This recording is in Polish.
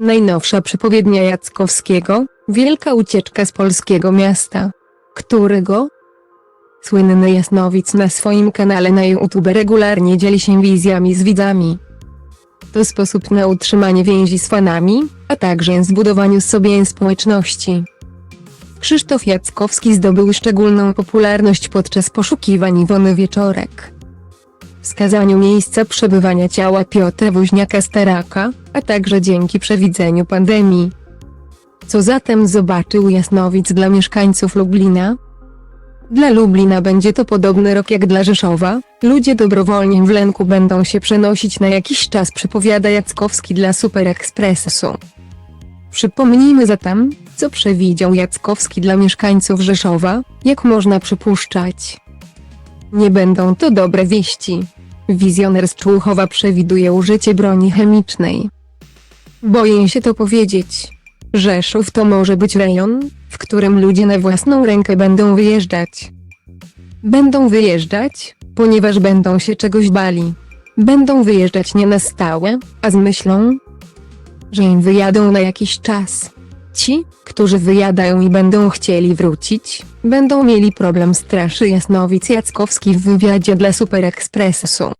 Najnowsza przepowiednia Jackowskiego, wielka ucieczka z polskiego miasta. Którego? Słynny Jasnowic na swoim kanale na YouTube regularnie dzieli się wizjami z widzami. To sposób na utrzymanie więzi z fanami, a także zbudowaniu sobie społeczności. Krzysztof Jackowski zdobył szczególną popularność podczas poszukiwań Iwony Wieczorek. Wskazaniu miejsca przebywania ciała Piotra Woźniaka-Staraka, a także dzięki przewidzeniu pandemii. Co zatem zobaczył Jasnowic dla mieszkańców Lublina? Dla Lublina będzie to podobny rok jak dla Rzeszowa, ludzie dobrowolnie w lęku będą się przenosić na jakiś czas przepowiada Jackowski dla Super Expressu. Przypomnijmy zatem, co przewidział Jackowski dla mieszkańców Rzeszowa, jak można przypuszczać. Nie będą to dobre wieści. Wizjoner z Człuchowa przewiduje użycie broni chemicznej. Boję się to powiedzieć. Rzeszów to może być rejon, w którym ludzie na własną rękę będą wyjeżdżać. Będą wyjeżdżać, ponieważ będą się czegoś bali. Będą wyjeżdżać nie na stałe, a z myślą, że im wyjadą na jakiś czas. Ci, którzy wyjadają i będą chcieli wrócić, będą mieli problem straszy Jasnowic Jackowski w wywiadzie dla Super Expressu.